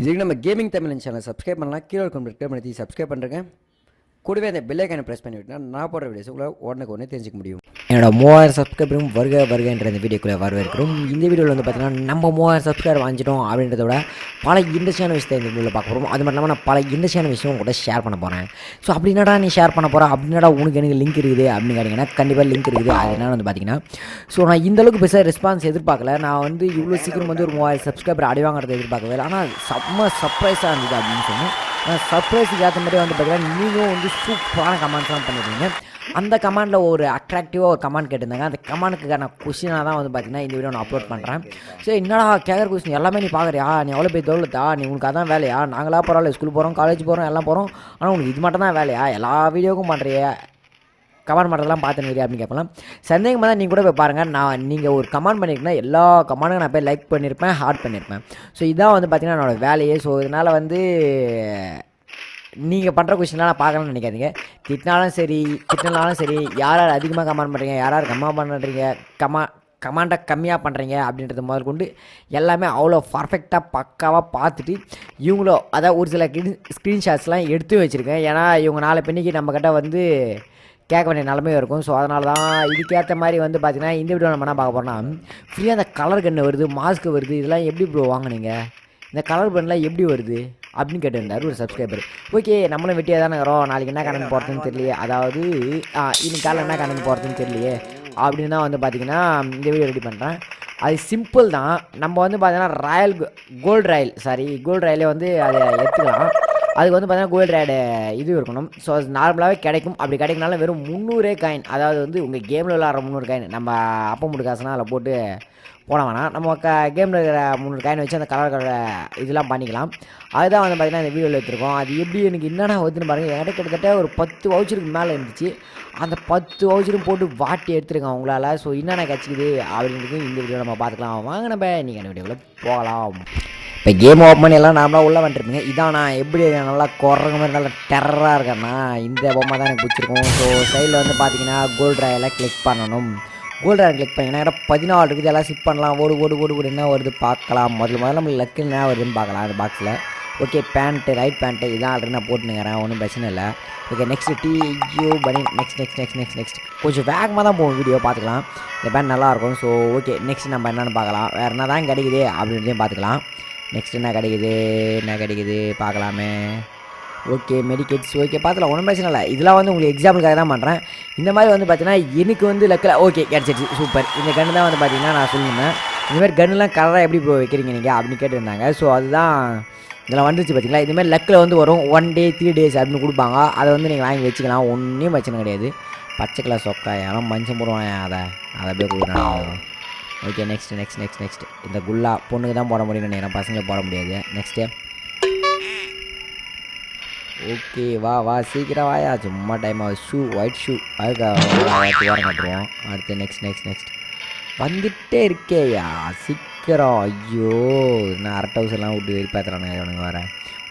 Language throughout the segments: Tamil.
இதுக்கு நம்ம கேமிங் தமிழ் சேனல் சப்ஸ்கிரைப் பண்ணலாம் கீழே இருக்கும் கிளிக் பண்ணி சப்ஸ்கிரைப் பண்ணுறேங்க கூடவே அந்த பெல்லைக்கான ப்ரெஸ் பண்ணி விட்டுனா நான் போடுற வீடியோஸ் உங்களை உடனுக்கு உடனே தெரிஞ்சுக்க முடியும். என்னோட மூவாயிரம் சப்ஸ்கிரைபரும் வருக வருகன்ற இந்த வீடியோக்குள்ளே வரவேற்கிறோம். இந்த வீடியோவில் வந்து பார்த்தீங்கன்னா நம்ம மூவாயிரம் சப்ஸ்கிரைபர் வாங்கிட்டோம் அப்படின்றத விட பல இன்ட்ரெஸ்டான விஷயத்தை இந்த வீடியோவில் பார்க்க போகிறோம் அது மட்டும் இல்லாமல் நான் பல இன்ட்ரெஸ்டான விஷயம் கூட ஷேர் பண்ண போகிறேன் ஸோ அப்படின்னாடா நீ ஷேர் பண்ண போகிற அப்படின்னாடா உனக்கு எனக்கு லிங்க் இருக்குது அப்படின்னு கேட்டிங்கன்னா கண்டிப்பாக லிங்க் இருக்குது. அது என்னென்னு வந்து பார்த்தீங்கன்னா ஸோ நான் இந்த அளவுக்கு பெருசாக ரெஸ்பான்ஸ் எதிர்பார்க்கல. நான் வந்து இவ்வளோ சீக்கிரம் வந்து ஒரு மூவாயிரம் சப்ஸ்கிரைபர் அடிவாங்கிறத எதிர்பார்க்கவே இல்லை. ஆனால் செம்ம சர்ப்ரைஸாக இருந்தது அப்படின்னு சொன்னேன். சர்ப்ரைஸுக்கு ஏற்ற மாதிரி வந்து பார்த்தீங்கன்னா நீங்களும் வந்து சூப்பரான கமெண்ட்ஸ்லாம் பண்ணிருந்தீங்க அந்த கமெண்டில் ஒரு அட்ராக்டிவாக ஒரு கமெண்ட் கேட்டிருந்தாங்க. அந்த கமெண்ட்டுக்கான கொஷினாக தான் வந்து பார்த்தீங்கன்னா இந்த வீடியோ நான் அப்லோட் பண்ணுறேன் சரி என்னடா கேட்குற கொஸ்டின் எல்லாமே நீ பார்க்குறியா நீ எவ்வளோ போய் தோல்லுத்தா நீ உனக்கு அதான் வேலையா? நாங்களா பரவாயில்ல ஸ்கூல் போகிறோம் காலேஜ் போகிறோம் எல்லாம் போகிறோம் ஆனால் உனக்கு இது மட்டும் தான் வேலையா? எல்லா வீடியோக்கும் பண்ணுறிய கமெண்ட் பண்ணுறதெல்லாம் பார்த்துன்னு அப்படின்னு கேட்கலாம் சந்தேகமாக தான் நீங்கள் கூட போய் பாருங்கள் நான் நீங்கள் ஒரு கமெண்ட் பண்ணியிருக்கீங்கன்னா எல்லா கமெண்ட்டும் நான் போய் லைக் பண்ணியிருப்பேன் ஹார்ட் பண்ணியிருப்பேன் ஸோ இதான் வந்து பார்த்தீங்கன்னா என்னோடய வேலையே. ஸோ இதனால் வந்து நீங்கள் பண்ணுற கொஸ்டின்லாம் நான் பார்க்கணும்னு நினைக்காதீங்க. திட்டினாலும் சரி திட்டினாலும் சரி யார் யார் அதிகமாக கமெண்ட் பண்ணுறீங்க யார் யார் கம்மா பண்ணுறீங்க கமா கமாண்டை கம்மியாக பண்ணுறீங்க அப்படின்றது முதல் கொண்டு எல்லாமே அவ்வளோ பர்ஃபெக்டாக பக்காவாக பார்த்துட்டு இவங்களோ அதாவது ஒரு சில ஸ்க்ரீன்ஷாட்ஸ்லாம் எடுத்து வச்சுருக்கேன். ஏன்னா இவங்க நாளை பெண்ணிக்கு நம்மக்கிட்ட வந்து கேட்க வேண்டிய நிலமையும் இருக்கும். ஸோ அதனால தான் இதுக்கேற்ற மாதிரி வந்து பார்த்திங்கன்னா இந்த வீடியோ நம்ம என்ன பார்க்க போகிறோம்னா ஃப்ரீயாக அந்த கலர் கன்று வருது மாஸ்க் வருது இதெல்லாம் எப்படி ப்ரோ வாங்குனீங்க? இந்த கலர் பென்லாம் எப்படி வருது? அப்படின்னு கேட்டிருந்தார் ஒரு சப்ஸ்கிரைபர் ஓகே நம்மளும் வெட்டியாக தானே இருக்கிறோம். நாளைக்கு என்ன கணக்கு போகிறதுன்னு தெரியலையே. அதாவது ஆ, இன்னைக்கு காலையில் என்ன கணக்கு போகிறதுன்னு தெரியலையே. அப்படின்னு தான் வந்து பார்த்திங்கன்னா இந்த வீடியோ ரெடி பண்ணுறேன் அது சிம்பிள் தான். நம்ம வந்து பார்த்தீங்கன்னா royal gold royal sorry gold ராயலே வந்து அதை எடுத்துக்கலாம். அதுக்கு வந்து பார்த்தீங்கன்னா கோல்டு ரேடு இது இருக்கணும். ஸோ அது நார்மலாகவே கிடைக்கும். அப்படி கிடைக்கனாலும் வெறும் முந்நூறே காயின் அதாவது வந்து உங்கள் கேமில் விளாட்ற முந்நூறு காயின் நம்ம அப்பா முட்டு காசுனா அதில் போட்டு போட வேணாம். நம்ம க கேமில் இருக்கிற முந்நூறு காயின் வச்சு அந்த கலர் கலர் இதெல்லாம் பண்ணிக்கலாம். அதுதான் வந்து பார்த்தீங்கன்னா இந்த வீடியோவில் எடுத்துருக்கோம். அது எப்படி எனக்கு என்னென்ன வருதுன்னு பாருங்கள் என்கிட்ட கிட்டத்தட்ட ஒரு பத்து வவுச்சருக்கு மேலே இருந்துச்சு. அந்த பத்து வவுச்சரும் போட்டு வாட்டி எடுத்துருக்கேன் அவங்களால. ஸோ என்னென்ன கிடச்சிக்குது அப்படின்றது இந்த வீடியோ நம்ம பார்த்துக்கலாம். வாங்க நம்ம இன்றைக்கி அந்த வீடியோவில் போகலாம். இப்போ கேம் ஓப்பன் பண்ணி எல்லாம் நார்மலாக உள்ளே வந்துருப்பீங்க. இதான் நான் எப்படி நல்லா குறங்க மாதிரி நல்லா டெரராக இருக்கேன்னா இந்த பொம்மை தான் எனக்கு பிடிச்சிருக்கும். ஸோ சைடில் வந்து பார்த்தீங்கன்னா கோல்ட் ராயெல்லாம் கிளிக் பண்ணணும். கோல்ட் ராயல் கிளிக் பண்ணிங்கன்னா இடம் பதினாலு இருக்குது எல்லாம் சிப் பண்ணலாம். ஓடு ஓடு ஓடு ஓடு என்ன வருது பார்க்கலாம். முதல்ல முதல்ல நம்ம லக்கு என்ன வருதுன்னு பார்க்கலாம் அந்த பாக்ஸில் ஓகே பேண்ட்டு ரைட் பேண்ட்டு இதான் ஆல்ரெடி நான் போட்டுனுங்கிறேன் ஒன்றும் பிரச்சனை இல்லை. ஓகே நெக்ஸ்ட் டி யூ பனி next next next next next கொஞ்சம் வேகமாக தான் போகும் வீடியோ பார்த்துக்கலாம். இந்த பேண்ட் நல்லாயிருக்கும் ஸோ ஓகே நெக்ஸ்ட் நம்ம என்னென்னு பார்க்கலாம். வேறு என்ன தான் கிடைக்குது அப்படின்றதையும் பார்த்துக்கலாம். நெக்ஸ்ட் என்ன கிடைக்குது? என்ன கிடைக்குது? பார்க்கலாமே. ஓகே மெடிக்கெட்ஸ் ஓகே பார்த்துலாம் ஒன்றும் பிரச்சனை இல்லை. இதெல்லாம் வந்து உங்களுக்கு எக்ஸாம்பிளுக்காக தான் பண்ணுறேன் இந்த மாதிரி வந்து பார்த்தீங்கன்னா எனக்கு வந்து லக்கில் ஓகே கிடச்சிருச்சு. சூப்பர் இந்த கன்று தான் வந்து பார்த்தீங்கன்னா நான் சொல்லியிருந்தேன் இந்தமாதிரி கன்னுலாம் கலராக எப்படி ப்ரோ வைக்கிறீங்க நீங்கள் அப்படின்னு கேட்டிருந்தாங்க. ஸோ அதுதான் இதெல்லாம் வந்துருச்சு பார்த்தீங்களா? இந்த லக்கில் வந்து வரும். ஒன் டே த்ரீ டேஸ் அப்படின்னு கொடுப்பாங்க. அதை வந்து நீங்கள் வாங்கி வச்சுக்கலாம். ஒன்றும் பிரச்சனை கிடையாது. பச்சை கலர் சொக்கா யாரும் மஞ்சள் போடுவாங்க அதை அதை அப்படியே கொடுக்குறாங்க okay next next next next இந்த குல்லா பொண்ணுக்கு தான் போட முடியும்னு நினைக்கிறேன். பசங்க போட முடியாது. நெக்ஸ்ட்டு ஓகே வா வா சீக்கிரம் வாயா. சும்மா டைம் ஆகுது. ஷூ ஒயிட் ஷூ அதுக்கு ஓரம் கட்டுருவோம் அடுத்து நெக்ஸ்ட் நெக்ஸ்ட் நெக்ஸ்ட் வந்துட்டே இருக்கேயா சீக்கிரம். ஐயோ நான் அரட்டை ஹவுஸ் எல்லாம் விட்டு வெறிப்பாத்துறானுங்க இவனுங்க வர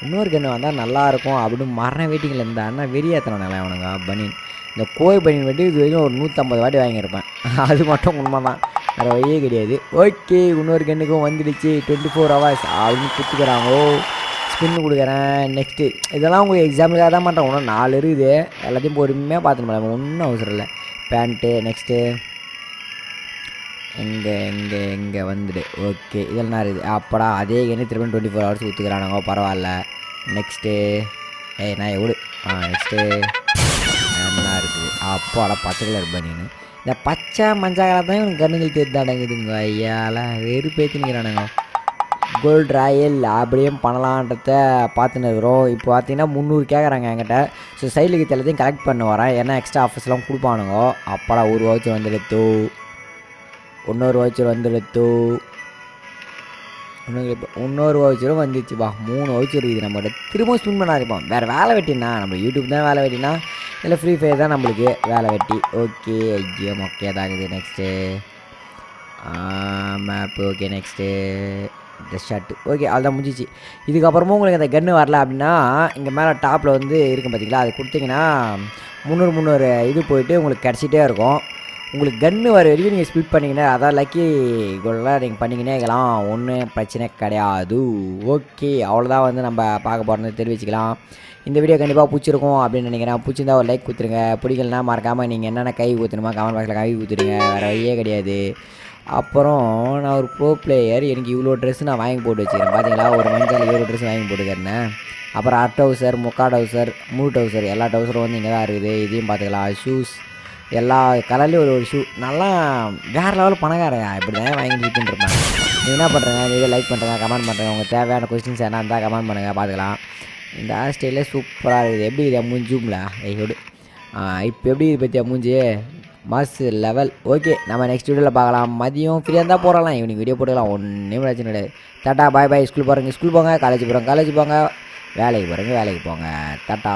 இன்னொரு கண்ணு வந்தால் நல்லாயிருக்கும் அப்படின்னு மரண வெயிட்டிங்கில் இருந்தா அண்ணா வெறியாத்துறானுங்களா இவனுங்க பனின் இந்த கோய் பனின் வெட்டி இது வரைக்கும் ஒரு நூற்றம்பது வாட்டி வாங்கியிருப்பேன். அது மட்டும் உண்மை தான் வேறு வழியே கிடையாது. ஓகே இன்னொரு கண்ணுக்கும் வந்துடுச்சு. டுவெண்ட்டி ஃபோர் ஹவர்ஸ் அப்படின்னு கொடுத்துக்கிறாங்களோ ஸ்பின் கொடுக்குறேன். நெக்ஸ்ட்டு இதெல்லாம் உங்களுக்கு எக்ஸாம்பிளுக்காக தான் பண்ணுறேன் ஒன்றும் நாலு இருக்குது. எல்லாத்தையும் பொறுமையாக பார்த்துட்டு போகலாம் ஒன்றும் அவசரம் இல்லை. பேண்ட்டு நெக்ஸ்ட்டு எங்கே எங்கே எங்கே வந்துடு. ஓகே இதெல்லாம் இருக்குது. அப்படா அதே கண்ணு திரும்ப டுவெண்ட்டி ஃபோர் ஹவர்ஸ் கொடுத்துக்கிறானுங்க பரவாயில்ல. நெக்ஸ்ட்டு ஏய் நான் எவ்வளோ? ஆ நெக்ஸ்ட்டு கலராக இருக்குது அப்பாடா பச்சை கலர் பனியனு. இந்த பச்சை மஞ்சள் கலர் தான் இவனுக்கு கண்ணுகள் தெரிந்தாடங்குதுங்க ஐயால வெறுப்பேற்றினுங்கிறானுங்க கோல்டு ராயல் அப்படியும் பண்ணலான்றத பார்த்துன்னு இருக்கிறோம். இப்போ பார்த்தீங்கன்னா முந்நூறு கேட்குறாங்க என்கிட்ட. ஸோ சைடுக்கு எல்லாத்தையும் கலெக்ட் பண்ண வரேன். ஏன்னா எக்ஸ்ட்ரா ஆஃபர்ஸ்லாம் கொடுப்பானுங்க. அப்படா ஒரு வவுச்சர் வந்துடுத்து. இன்னொரு வவுச்சர் வந்துடுத்து. இன்னொரு இன்னொரு வவுச்சரும் வந்துச்சுப்பா. மூணு வவுச்சர் இருக்குது நம்மகிட்ட. திரும்ப ஸ்பின் பண்ணா வேறு வேலை வெட்டினா நம்ம யூடியூப் தான் வேலை வெட்டினா இல்லை ஃப்ரீ ஃபயர் தான் நம்மளுக்கு வேலை வெட்டி. ஓகே ஐயோ ஓகே தாங்குது. Next map okay next dress shirt okay அதுதான் முடிஞ்சிச்சு. இதுக்கப்புறமும் உங்களுக்கு அந்த கன்று வரல அப்படின்னா இங்கே மேலே டாப்பில் வந்து இருக்கும் பார்த்தீங்களா அது கொடுத்தீங்கன்னா முந்நூறு முந்நூறு இது போயிட்டு உங்களுக்கு கிடச்சிட்டே இருக்கும். உங்களுக்கு கன்று வர வரைக்கும் நீங்கள் ஸ்பிட் பண்ணிங்கன்னா அதான் லக்கி கோல்லாம் நீங்கள் பண்ணிக்கினே இருக்கலாம். ஒன்றும் பிரச்சனை கிடையாது. ஓகே அவ்வளோதான் வந்து நம்ம பார்க்க போகிறது தெரிவிச்சுக்கலாம். இந்த வீடியோ கண்டிப்பாக பிடிச்சிருக்கும் அப்படின்னு நினைக்கிறேன். பிடிச்சிருந்தா ஒரு லைக் கொடுத்துருங்க. பிடிக்கலனா மறக்காமல் நீங்கள் என்னென்ன கை ஊற்றணுமா கமெண்ட் பாக்ஸில் கை ஊற்றுருங்க வேறு வழியே கிடையாது. அப்புறம் நான் ஒரு ப்ரோ பிளேயர் எனக்கு இவ்வளோ ட்ரெஸ் நான் வாங்கி போட்டு வச்சுக்கிறேன். பார்த்தீங்களா ஒரு மஞ்சள் இவ்வளோ ட்ரெஸ் வாங்கி போட்டுக்கிறேன். அப்புறம் அட் டவுசர் முக்கா டவுசர் மூணு டவுசர் எல்லா டவுசரும் வந்து இங்கே தான் இருக்குது. இதையும் பார்த்துக்கலாம் ஷூஸ் எல்லா கலர்லேயும் ஒரு ஒரு ஷூ நல்லா வேறு லெவல் பணக்காரையா இப்படி தான் வாங்கி விற்றுட்டு நீங்கள் என்ன பண்ணுறேங்க நீங்கள் லைக் பண்ணுறேங்க கமெண்ட் பண்ணுறேங்க உங்களுக்கு தேவையான கொஸ்டின்ஸ் என்ன இருந்தால் கமெண்ட் பண்ணுங்கள் பார்த்துக்கலாம். இந்த ஹேர் ஸ்டைலே சூப்பராக இருக்குது. எப்படி இதை மூஞ்சும்ல ஐயோடு இப்போ எப்படி இது பற்றியா மூஞ்சி? மாஸ் லெவல் ஓகே நம்ம நெக்ஸ்ட் வீடியோவில் பார்க்கலாம். மதியம் ஃப்ரீயாக இருந்தால் போடலாம். ஈவினிங் வீடியோ போட்டுக்கலாம். ஒன்றும் பிரச்சனை கிடையாது டாட்டா பாய் பாய் ஸ்கூல் போகிறீங்க ஸ்கூல் போங்க. காலேஜ் போகிறோம் காலேஜ் போங்க. வேலைக்கு போகிறேங்க வேலைக்கு போங்க. டாட்டா.